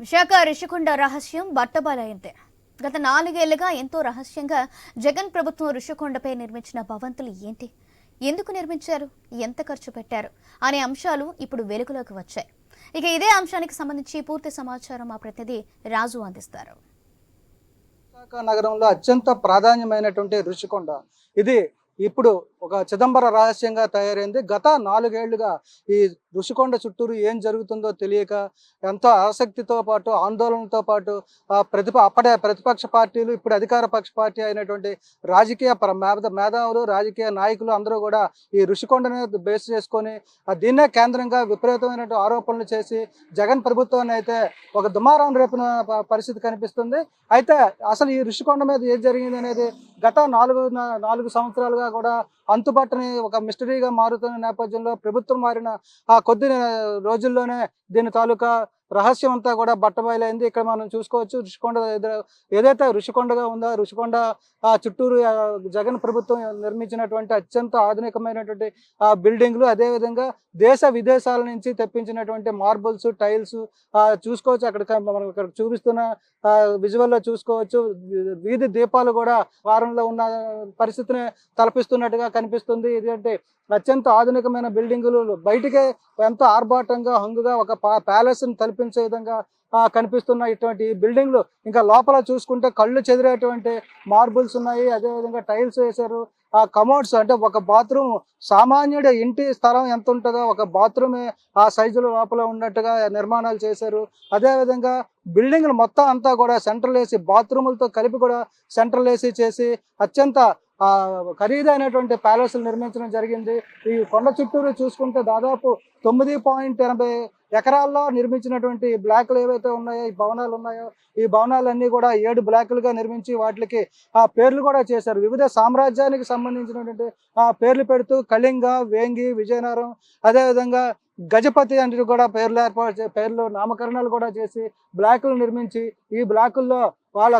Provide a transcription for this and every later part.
విశాఖ రిషికొండ రహస్యం బట్టబయలైంది గత నాలుగేళ్ళుగా ఎంతో రహస్యంగా జగన్ ప్రభుత్వం ఋషికొండపై నిర్మించిన భవంతులు ఏంటి? ఎందుకు నిర్మించారు? ఎంత ఖర్చు పెట్టారు? అనే అంశాలు ఇప్పుడు వెలుగులోకి వచ్చాయి. ఇక ఇదే అంశానికి సంబంధించి పూర్తి సమాచారం మా ప్రతినిధి రాజు అందిస్తారు. విశాఖ నగరంలో అత్యంత ప్రాధాన్యమైనటువంటి రుషికొండ ఇది ఇప్పుడు ఒక చిదంబర రహస్యంగా తయారైంది. గత నాలుగేళ్ళుగా ఈ ఋషికొండ చుట్టూరు ఏం జరుగుతుందో తెలియక ఎంతో ఆసక్తితో పాటు ఆందోళనతో పాటు ఆ ప్రతిప అప్పటి ప్రతిపక్ష పార్టీలు ఇప్పుడు అధికార పక్ష పార్టీ అయినటువంటి రాజకీయ మేధావులు రాజకీయ నాయకులు అందరూ కూడా ఈ ఋషికొండని బేస్ చేసుకొని దీన్నే కేంద్రంగా విపరీతమైన ఆరోపణలు చేసి జగన్ ప్రభుత్వాన్ని అయితే ఒక దుమారం రేపిన పరిస్థితి కనిపిస్తుంది. అయితే అసలు ఈ ఋషికొండ మీద ఏం జరిగింది అనేది గత నాలుగు నాలుగు సంవత్సరాలుగా కూడా అంతుపట్టని ఒక మిస్టరీగా మారుతున్న నేపథ్యంలో ప్రభుత్వం మారిన ఆ కొద్ది రోజుల్లోనే దీని తాలూకా రహస్యం అంతా కూడా బట్టబయలైంది. ఇక్కడ మనం చూసుకోవచ్చు ఋషికొండ ఏదైతే ఋషికొండగా ఉందో ఋషికొండ ఆ చుట్టూరు జగన్ ప్రభుత్వం నిర్మించినటువంటి అత్యంత ఆధునికమైనటువంటి ఆ బిల్డింగ్లు అదేవిధంగా దేశ విదేశాల నుంచి తెప్పించినటువంటి మార్బుల్స్ టైల్స్ చూసుకోవచ్చు. అక్కడ మనం ఇక్కడ చూపిస్తున్న విజువల్లో చూసుకోవచ్చు. వీధి దీపాలు కూడా వారంలో ఉన్న పరిస్థితిని తలపిస్తున్నట్టుగా కనిపిస్తుంది. ఇదంటే? అత్యంత ఆధునికమైన బిల్డింగులు బయటికే ఎంతో ఆర్భాటంగా హంగుగా ఒక ప్యాలెస్ని ని తలపించే విధంగా కనిపిస్తున్న ఇటువంటి బిల్డింగ్లు. ఇంకా లోపల చూసుకుంటే కళ్ళు చెదిరేటువంటి మార్బుల్స్ ఉన్నాయి అదేవిధంగా టైల్స్ వేశారు. ఆ కమోడ్స్ అంటే ఒక బాత్రూమ్. సామాన్యుడి ఇంటి స్థలం ఎంత ఉంటుందో ఒక బాత్రూమే ఆ సైజులో లోపల ఉన్నట్టుగా నిర్మాణాలు చేశారు. అదేవిధంగా బిల్డింగ్లు మొత్తం అంతా కూడా సెంట్రల్ వేసి బాత్రూములతో కలిపి కూడా సెంట్రల్ వేసి చేసి అత్యంత ఆ, ఖరీదైనటువంటి ప్యాలెస్లు నిర్మించడం జరిగింది. ఈ కొండ చుట్టూరు చూసుకుంటే దాదాపు తొమ్మిది పాయింట్ ఎనభై ఎకరాల్లో నిర్మించినటువంటి బ్లాక్లు ఏవైతే ఉన్నాయో ఈ భవనాలు ఉన్నాయో ఈ భవనాలన్నీ కూడా ఏడు బ్లాకులుగా నిర్మించి వాటికి ఆ పేర్లు కూడా చేశారు. వివిధ సామ్రాజ్యానికి సంబంధించినటువంటి ఆ పేర్లు పెడుతూ కళింగ వేంగి విజయనగరం అదేవిధంగా గజపతి అంటే కూడా పేర్లు ఏర్పాటు పేర్లు నామకరణాలు కూడా చేసి బ్లాకులు నిర్మించి ఈ బ్లాకుల్లో వాళ్ళ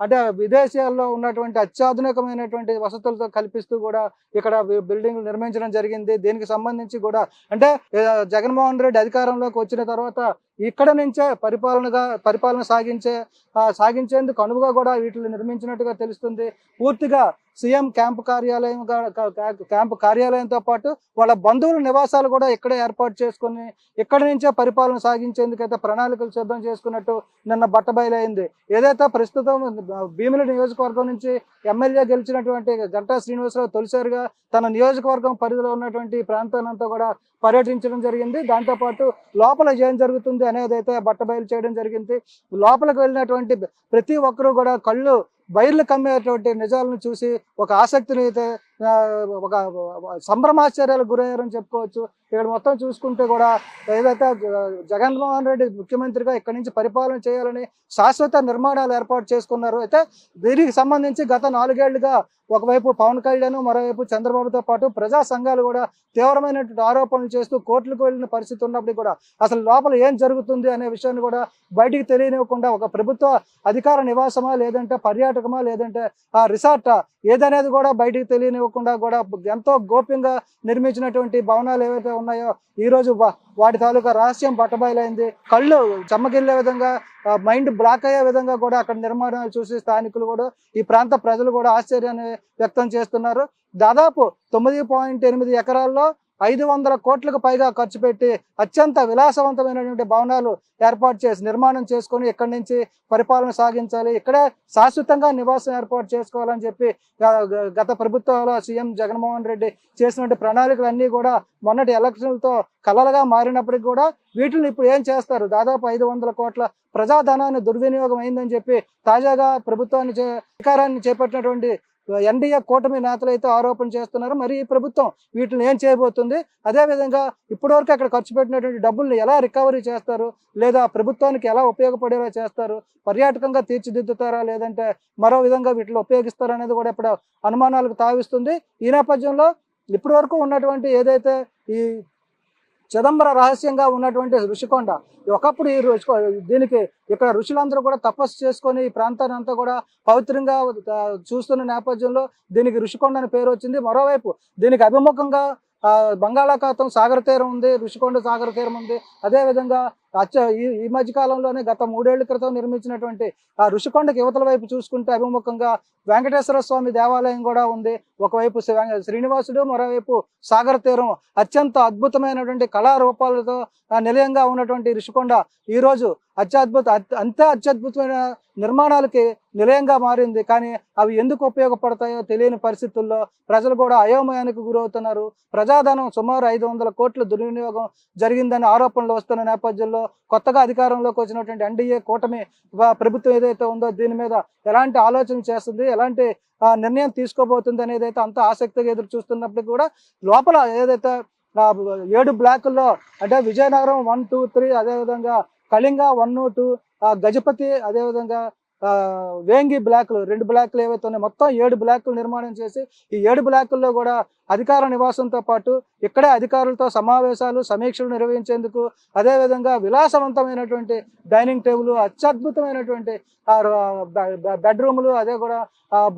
అంటే విదేశాల్లో ఉన్నటువంటి అత్యాధునికమైనటువంటి వసతులతో కల్పిస్తూ కూడా ఇక్కడ బిల్డింగ్లు నిర్మించడం జరిగింది. దీనికి సంబంధించి కూడా అంటే జగన్మోహన్ రెడ్డి అధికారంలోకి వచ్చిన తర్వాత ఇక్కడ నుంచే పరిపాలనగా పరిపాలన సాగించే సాగించేందుకు అనువుగా కూడా వీటిని నిర్మించినట్టుగా తెలుస్తుంది. పూర్తిగా సీఎం క్యాంపు కార్యాలయం క్యాంపు కార్యాలయంతో పాటు వాళ్ళ బంధువుల నివాసాలు కూడా ఇక్కడే ఏర్పాటు చేసుకుని ఇక్కడ నుంచే పరిపాలన సాగించేందుకు అయితే ప్రణాళికలు సిద్ధం చేసుకున్నట్టు నిన్న బట్టబయలైంది ఏదైతే ప్రస్తుతం భీమిలి నియోజకవర్గం నుంచి ఎమ్మెల్యే గెలిచినటువంటి గంటా శ్రీనివాసరావు తొలిసారిగా తన నియోజకవర్గం పరిధిలో ఉన్నటువంటి ప్రాంతాన్ని అంతా కూడా పర్యటించడం జరిగింది. దాంతోపాటు లోపల ఏం జరుగుతుంది అనేది అయితే బట్ట బయలు చేయడం జరిగింది. లోపలికి వెళ్ళినటువంటి ప్రతి ఒక్కరూ కూడా కళ్ళు బయర్లు కమ్మేటువంటి నిజాలను చూసి ఒక ఆసక్తిని అయితే ఒక సంభ్రమాశ్చర్యాలకు గురయ్యారని చెప్పుకోవచ్చు. ఇక్కడ మొత్తం చూసుకుంటే కూడా ఏదైతే జగన్ జగన్మోహన్ రెడ్డి ముఖ్యమంత్రిగా ఇక్కడి నుంచి పరిపాలన చేయాలని శాశ్వత నిర్మాణాలు ఏర్పాటు చేసుకున్నారు. అయితే దీనికి సంబంధించి గత నాలుగేళ్ళుగా ఒకవైపు పవన్ కళ్యాణ్ మరోవైపు చంద్రబాబుతో పాటు ప్రజా సంఘాలు కూడా తీవ్రమైనటువంటి ఆరోపణలు చేస్తూ కోర్టులకు వెళ్ళిన పరిస్థితి ఉన్నప్పటికీ కూడా అసలు లోపల ఏం జరుగుతుంది అనే విషయాన్ని కూడా బయటికి తెలియనివ్వకుండా ఒక ప్రభుత్వ అధికార నివాసమా లేదంటే పర్యాటకమా లేదంటే ఆ రిసార్టా ఏదనేది కూడా బయటికి తెలియనివ్వకుండా కూడా ఎంతో గోప్యంగా నిర్మించినటువంటి భవనాలు ఏవైతే ఉన్నాయో? ఈ రోజు వా- వాటి తాలూకా రహస్యం బట్టబయలైంది. కళ్ళు చెమ్మగిల్లే విధంగా మైండ్ బ్లాక్ అయ్యే విధంగా కూడా అక్కడ నిర్మాణాలు చూసి స్థానికులు కూడా ఈ ప్రాంత ప్రజలు కూడా ఆశ్చర్యాన్ని వ్యక్తం చేస్తున్నారు. దాదాపు తొమ్మిది పాయింట్ ఎనిమిది ఎకరాల్లో ఐదు వందల కోట్లకు పైగా ఖర్చు పెట్టి అత్యంత విలాసవంతమైనటువంటి భవనాలు ఏర్పాటు చేసి నిర్మాణం చేసుకొని ఇక్కడి నుంచి పరిపాలన సాగించాలి. ఇక్కడే శాశ్వతంగా నివాసం ఏర్పాటు చేసుకోవాలని చెప్పి గత ప్రభుత్వంలో సీఎం జగన్మోహన్ రెడ్డి చేసినటువంటి ప్రణాళికలన్నీ కూడా మొన్నటి ఎలక్షన్లతో కలలుగా మారినప్పటికీ కూడా వీటిని ఇప్పుడు ఏం చేస్తారు? దాదాపు ఐదు వందల కోట్ల ప్రజాధనాన్ని దుర్వినియోగం అయిందని చెప్పి తాజాగా ప్రభుత్వాన్ని అధికారాన్ని చేపట్టినటువంటి ఎన్డీఏ కూటమి నేతలు అయితే ఆరోపణ చేస్తున్నారు. మరి ఈ ప్రభుత్వం వీటిని ఏం చేయబోతుంది? అదేవిధంగా ఇప్పటివరకు అక్కడ ఖర్చు పెట్టినటువంటి డబ్బుల్ని ఎలా రికవరీ చేస్తారు? లేదా ప్రభుత్వానికి ఎలా ఉపయోగపడేలా చేస్తారు? పర్యాటకంగా తీర్చిదిద్దుతారా? లేదంటే మరో విధంగా వీటిని ఉపయోగిస్తారా అనేది కూడా ఇప్పుడు అనుమానాలకు తావిస్తుంది. ఈ నేపథ్యంలో ఇప్పటివరకు ఉన్నటువంటి ఏదైతే ఈ చిదంబర రహస్యంగా ఉన్నటువంటి ఋషికొండ. ఒకప్పుడు ఈ దీనికి ఇక్కడ ఋషులందరూ కూడా తపస్సు చేసుకొని ఈ ప్రాంతాన్ని అంతా కూడా పవిత్రంగా చూస్తున్న నేపథ్యంలో దీనికి ఋషికొండ అని పేరు వచ్చింది. మరోవైపు దీనికి అభిముఖంగా ఆ, బంగాళాఖాతం సాగర తీరం ఉంది ఋషికొండ సాగర తీరం ఉంది. అదేవిధంగా ఈ ఈ మధ్య కాలంలోనే గత మూడేళ్ళ క్రితం నిర్మించినటువంటి ఆ ఋషికొండకి యువతల వైపు చూసుకుంటే అభిముఖంగా వెంకటేశ్వర స్వామి దేవాలయం కూడా ఉంది. ఒకవైపు శ్రీ- శ్రీనివాసుడు మరోవైపు సాగర తీరం అత్యంత అద్భుతమైనటువంటి కళారూపాలతో నిలయంగా ఉన్నటువంటి ఋషికొండ ఈ రోజు అత్యద్భుత అంతే అత్యద్భుతమైన నిర్మాణాలకి నిలయంగా మారింది. కానీ అవి ఎందుకు ఉపయోగపడతాయో తెలియని పరిస్థితుల్లో ప్రజలు కూడా అయోమయానికి గురవుతున్నారు. ప్రజాధనం సుమారు ఐదు వందల కోట్ల దుర్వినియోగం జరిగిందని ఆరోపణలు వస్తున్న నేపథ్యంలో కొత్తగా అధికారంలోకి వచ్చినటువంటి ఎన్డీఏ కూటమి ప్రభుత్వం ఏదైతే ఉందో దీని మీద ఎలాంటి ఆలోచన చేస్తుంది ఎలాంటి నిర్ణయం తీసుకోబోతుంది అనేది అయితే అంత ఆసక్తిగా ఎదురు చూస్తున్నప్పుడు కూడా లోపల ఏదైతే ఏడు బ్లాకుల్లో అంటే విజయనగరం వన్ టూ త్రీ అదేవిధంగా కళింగ వన్ టూ గజపతి అదేవిధంగా వేంగి బ్లాక్లు రెండు బ్లాక్లు ఏవైతే ఉన్నాయో మొత్తం ఏడు బ్లాక్లు నిర్మాణం చేసి ఈ ఏడు బ్లాకుల్లో కూడా అధికార నివాసంతో పాటు ఇక్కడే అధికారులతో సమావేశాలు సమీక్షలు నిర్వహించేందుకు అదేవిధంగా విలాసవంతమైనటువంటి డైనింగ్ టేబుల్ అత్యద్భుతమైనటువంటి ఆ, బెడ్రూములు అదే కూడా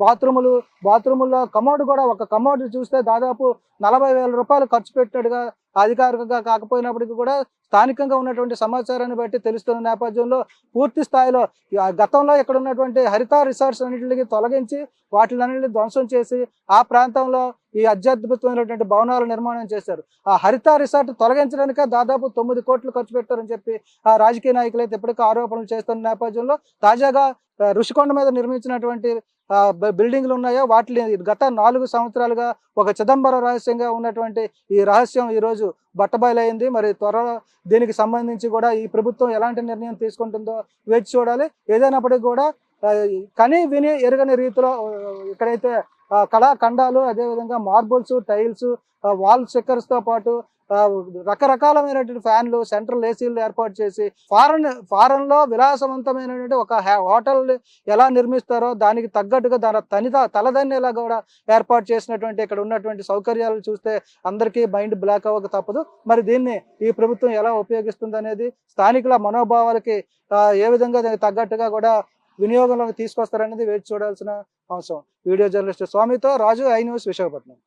బాత్రూములు బాత్రూముల్లో కమోడ్ కూడా ఒక కమోడ్ చూస్తే దాదాపు నలభై వేల రూపాయలు ఖర్చు పెట్టాడుగా అధికారికంగా కాకపోయినప్పటికీ కూడా స్థానికంగా ఉన్నటువంటి సమాచారాన్ని బట్టి తెలుస్తున్న నేపథ్యంలో పూర్తి స్థాయిలో గతంలో ఇక్కడ ఉన్నటువంటి హరిత రిసార్ట్స్ అన్నింటికి తొలగించి వాటిలన్నింటినీ ధ్వంసం చేసి ఆ ప్రాంతంలో ఈ అత్యద్భుతమైనటువంటి భవనాలు నిర్మాణం చేశారు. ఆ హరిత రిసార్ట్ తొలగించడానికే దాదాపు తొమ్మిది కోట్లు ఖర్చు పెట్టారని చెప్పి ఆ రాజకీయ నాయకులు అయితే ఇప్పటికీ ఆరోపణలు చేస్తున్న నేపథ్యంలో తాజాగా ఋషికొండ మీద నిర్మించినటువంటి బిల్డింగ్లు ఉన్నాయో వాటిని గత నాలుగు సంవత్సరాలుగా ఒక చిదంబర రహస్యంగా ఉన్నటువంటి ఈ రహస్యం ఈ రోజు బట్టబయలైంది. మరి త్వరలో దీనికి సంబంధించి కూడా ఈ ప్రభుత్వం ఎలాంటి నిర్ణయం తీసుకుంటుందో వేచి చూడాలి. ఏదైనప్పటికీ కూడా ఆ, కని విని ఎరగని రీతిలో ఇక్కడైతే కళాఖండాలు అదేవిధంగా మార్బుల్స్ టైల్స్ వాల్ స్టిక్కర్స్తో పాటు రకరకాలమైనటువంటి ఫ్యాన్లు సెంట్రల్ ఏసీలు ఏర్పాటు చేసి ఫారెన్ ఫారెన్లో విలాసవంతమైనటువంటి ఒక హోటల్ ఎలా నిర్మిస్తారో దానికి తగ్గట్టుగా దాని తనిత తలదన్నేలా కూడా ఏర్పాటు చేసినటువంటి ఇక్కడ ఉన్నటువంటి సౌకర్యాలు చూస్తే అందరికీ మైండ్ బ్లాక్ అవ్వక తప్పదు. మరి దీన్ని ఈ ప్రభుత్వం ఎలా ఉపయోగిస్తుంది అనేది స్థానికుల మనోభావాలకి ఏ విధంగా దానికి తగ్గట్టుగా కూడా వినియోగంలోకి తీసుకొస్తారనేది వేచి చూడాల్సిన అవసరం. వీడియో జర్నలిస్ట్ స్వామితో రాజు ఐ న్యూస్ విశాఖపట్నం.